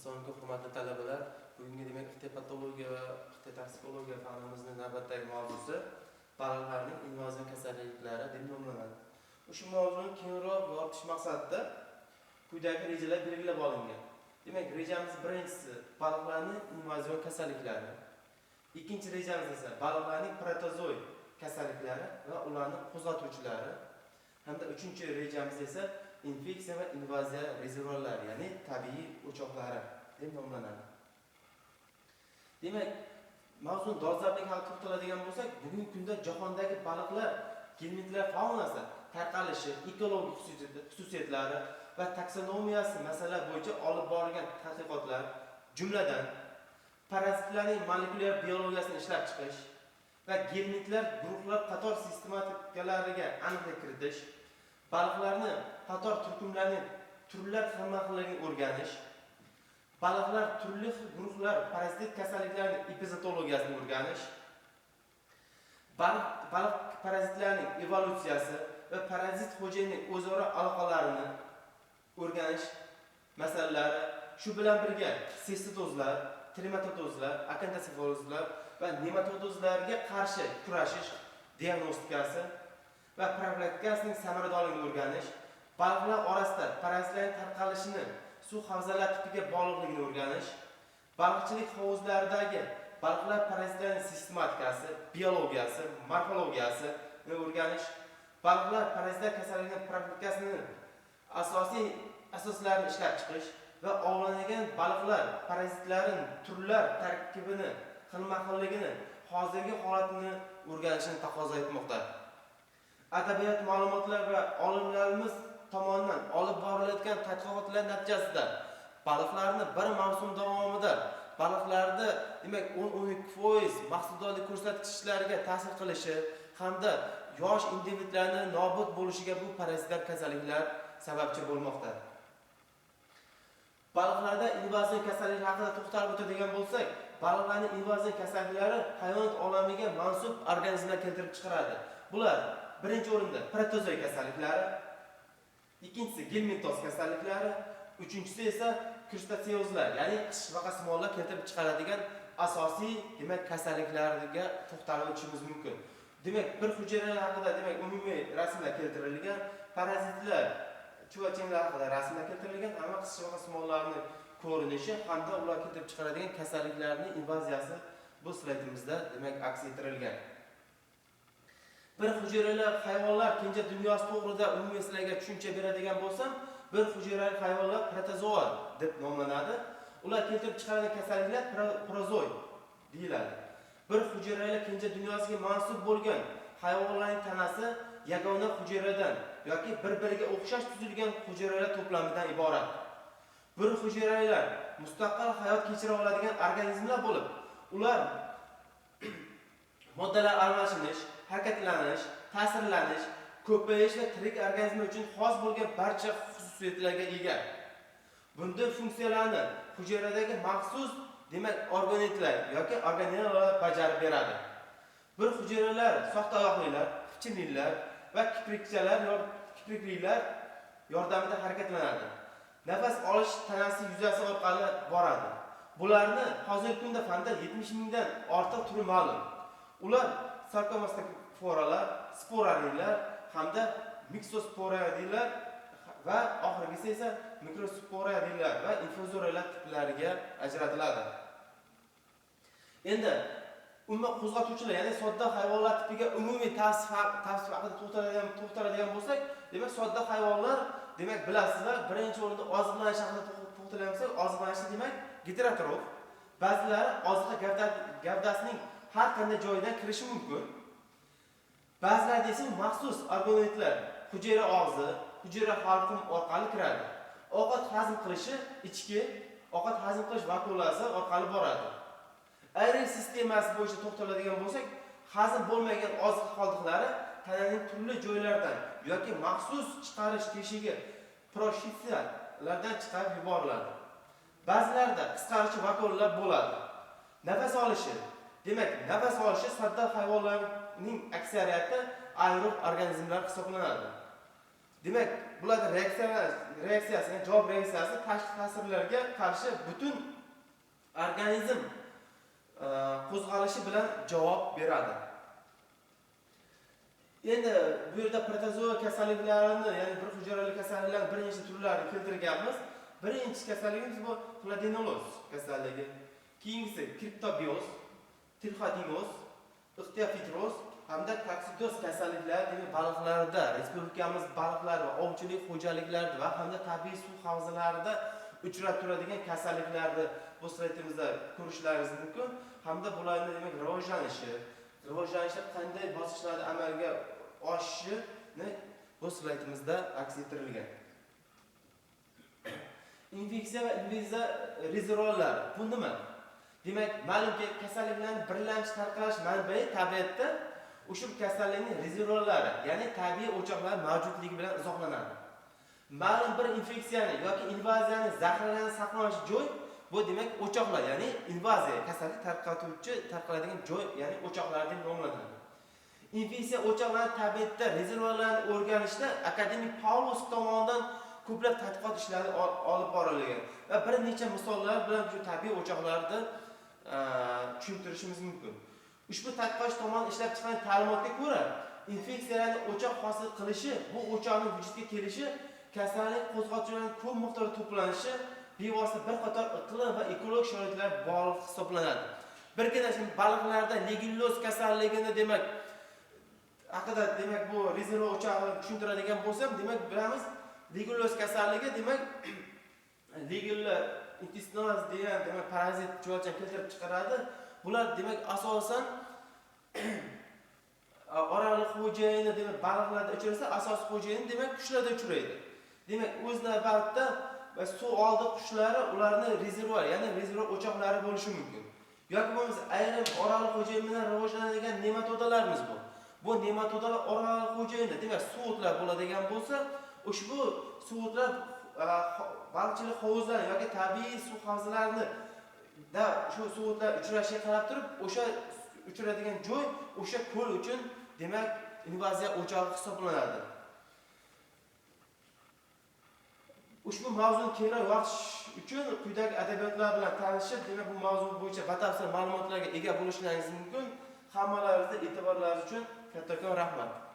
Assalomu alaykum hurmatli talabalar. Bugungi demak ixtiopatologiya va ixtiyotoksikologiya fanimizning navbatdagi mavzusi bolalarning invaziv kasalliklari deb nomlanadi. Ushbu mavzuni kengroq yoritish maqsadida quyidagi rejalar belgilab olingan. Demak, rejamiz birinchisi baliqlarning invazion kasalliklari. Ikkinchi rejamiz esa baliqlarning protozoy kasalliklari va ularning qo'zg'atuvchilari. Hamda uchinchi rejamiz esa infeksiya va invaziya rezervuarlari, ya'ni tabiiy o'choqlari deb nomlanadi. Demak, mavzuni dolzarblik haqida to'xtaladigan bo'lsak, bugungi kunda jahondagi baliqlar gelmitlar faunasi tarqalishi, ekologik xususiyatlari va taksonomiyasi masala bo'yicha olib borilgan tadqiqotlar, jumladan parazitlarning molekulyar biologiyasini ishlab chiqish va gelmitlar guruhlar qator sistematikalariga aniqlik kiritish, baliqlarni qator turkumlarning turlar xilma xilligini o'rganish, baliqlar turli xil guruhlar parazit kasalliklarini epizotologiyasini o'rganish, baliq baliq parazitlarning evolyutsiyasi va parazit xo'jayinning o'zaro aloqalarini o'rganish masalalari, shu bilan birga sestitozlar, trematodozlar, akantosifozlar va nematodozlarga qarshi kurashish diagnostikasi va profilaktikasining samaradorligini o'rganish, baliqlar orasida parazitlarning tarqalishini suv havzalar tipiga bog'liqligini o'rganish, baliqchilik hovuzlaridagi baliqlar parazitlarining sistematikasi, biologiyasi, morfologiyasini o'rganish, baliqlar parazitlar kasalligining profilaktikasini asosiy asoslarini ishlab chiqish va ovlanadigan baliqlar parazitlarin turlar tarkibini, xilma-xilligini, hozirgi holatini o'rganishni taqozo etmoqda. Adabiyot ma'lumotlar va olimlarimiz tomonidan olib borilayotgan tadqiqotlar natijasida baliqlarni bir mavsum davomida baliqlarni demak 10-12% mahsuldorlik ko'rsatkichlariga ta'sir qilishi hamda yosh individlarning nobud bo'lishiga bu parazitlar kasalliklar sababchi bo'lmoqda. Baliqlarda invaziv kasallik haqida to'xtalib o'tadigan bo'lsak, baliqlarning invaziv kasalliklari hayvonot olamiga mansub organizmlar keltirib chiqaradi. Bular birinchi o'rinda protozoy kasalliklari, ikkinchisi gelmintoz kasalliklari, uchinchisi esa krustasiozlar, ya'ni qish va qasmoqlar keltirib chiqaradigan asosiy demak kasalliklarga to'xtalib o'tishimiz mumkin. Demak, bir hujayralar haqida demak umumiy rasmlar keltirilgan, parazitlar, chuvachanglar haqida rasmlar keltirilgan, hamma qish va qasmoqlarning ko'rinishi hamda ular keltirib chiqaradigan kasalliklarning invaziyasi bu slaydimizda demak aks ettirilgan. Bir hujayrali hayvonlar kenja dunyosi to'g'rida umumiy sizlarga tushuncha beradigan bo'lsam, bir hujayrali hayvonlar protozoa deb nomlanadi. Ular keltirib chiqaradigan kasalliklar prozoy deyiladi. Bir hujayrali kenja dunyosiga mansub bo'lgan hayvonlarning tanasi yagona hujayradan yoki bir-biriga o'xshash tuzilgan hujayralar to'plamidan iborat. Bir hujayralar mustaqil hayot kechira oladigan organizmlar bo'lib, ular moddalar almashinish, harakatlanish, ta'sirlanish, ko'payish va tirik organizm uchun xos bo'lgan barcha xususiyatlarga ega. Bunda funksiyalarni hujayradagi maxsus demak organitlar yoki organellar bajarib beradi. Bir hujayralar soxta oyoqlilar, va kiprikchalar yor- kipriklilar yordamida harakatlanadi. Nafas olish tanasi yuzasi orqali boradi. Bularni hozirgi kunda fanda 70 mingdan ortiq turi ma'lum. Ular sarkomastoforalar, sporalilar hamda miksosporariyalar va oxirgisi esa mikrosporariyalar va infuzoralar tiplariga ajratiladi. Endi umuman qo'zg'atuvchilar, ya'ni sodda hayvonlar tipiga umumiy tavsif tavsif haqida to'xtaladigan to'xtaladigan bo'lsak, demak sodda hayvonlar, demak bilasizlar, birinchi o'rinda oziqlanish haqida to'x- bo'lsak, oziqlanish demak gidrotrof. Ba'zilari oziqa gavdasining har qanday joydan kirishi mumkin. ba'zilarda esa maxsus organellar hujayra og'zi, hujayra halqum orqali kiradi. Ovqat hazm qilishi ichki ovqat hazm qilish vakulasi orqali boradi. Ayrim sistemasi bo'yicha to'xtaladigan bo'lsak, hazm bo'lmagan oziq qoldiqlari tananing turli joylaridan yoki maxsus chiqarish teshigi proshitsiyalardan chiqarib yuboriladi. Ba'zilarida qisqaruvchi vakullar bo'ladi. Nafas olishi. Demak, nafas olishi sodda hayvonlarning aksariyati aerob organizmlar hisoblanadi. Demak, reaksiyalar reaksiyasi ya'ni javob reaksiyasi tashqi ta'sirlarga qarshi butun organizm e, qo'zg'alishi bilan javob beradi. Endi bu yerda protozoa kasalliklarini ya'ni bir hujayrali kasalliklarni bir nechta turlarini keltirganmiz. Birinchi kasalligimiz bu pladinoloz kasalligi keyingisi kriptobioz tilxodinoz ixtiofidroz hamda toksidoz kasalliklari demak baliqlarda respublikamiz baliqlari va ovchilik xo'jaliklarida va hamda tabiiy suv havzalarida uchrab turadigan kasalliklarni bu saytimizda ko'rishlaringiz mumkin. Hamda bularni demak rivojlanishi rivojlanishda qanday bosqichlarda amalga oshishini bu slaytimizda aks ettirilgan. Infeksiya va invaziya rezervuarlar bu nima? Demak ma'lumki kasalliklarni birlamchi tarqalish manbai tabiatda ushbu kasallikning rezervuarlari ya'ni tabiiy o'choqlar mavjudligi bilan izohlanadi. Ma'lum bir infeksiyani yoki invaziyani zaxirani saqlanish joy bu demak o'choqlar ya'ni invaziya kasallik tarqatuvchi tarqaladigan joy ya'ni o'choqlar deb nomlanadi. Infeksiya o'choqlari tabiatda rezervuarlarni o'rganishda akademik Paulus tomonidan ko'plab tadqiqot ishlari olib borilgan va bir necha misollar bilan shu tabiiy o'choqlarni Э, tushuntirishimiz mumkin. Ushbu tadqiqotchi tomonidan ishlab chiqqan ta'limotga ko'ra infeksiyalarni o'choq hosil qilishi bu o'choqning vujudga kelishi kasallik qo'zg'atuvchilarning ko'p miqdorda to'planishi bevosita bir qator iqlim va ekologik sharoitlar bog'liq hisoblanadi. Birgina şimdi baliqlarda legilloz kasalligini demak haqida demak bu rezerva o'chog'ini tushuntiradigan bo'lsam demak bilamiz legilloz kasalligi demak legilla intestinoz degan demak parazit chuvalchani keltirib chiqaradi. Bular demak asosan oraliq xo'jayini demak baliqlarda uchrasa asosiy xo'jayini demak qushlarda uchraydi. Demak o'z navbatida va suv oldi qushlari ularni rezervuar ya'ni rezervuar o'choqlari bo'lishi mumkin. Yoki bo'lmasa ayrim oraliq xo'jayin bilan rivojlanadigan nematodalarimiz bor bu nematodalar oraliq xo'jayini demak suvutlar bo'ladigan bo'lsa ushbu suvutlar baliqchilik hovuzlari yoki tabiiy suv havzalarini da shu suvutlar uchrashiga qarab turib o'sha uchraydigan joy o'sha ko'l uchun demak invaziya o'chog'i hisoblanadi. Ushbu mavzuni kengroq yo'qotish uchun quyidagi adabiyotlar bilan tanishib demak bu mavzu bo'yicha batafsil ma'lumotlarga ega bo'lishlaringiz mumkin. Hammalaringizga e'tiborlaringiz uchun kattakon rahmat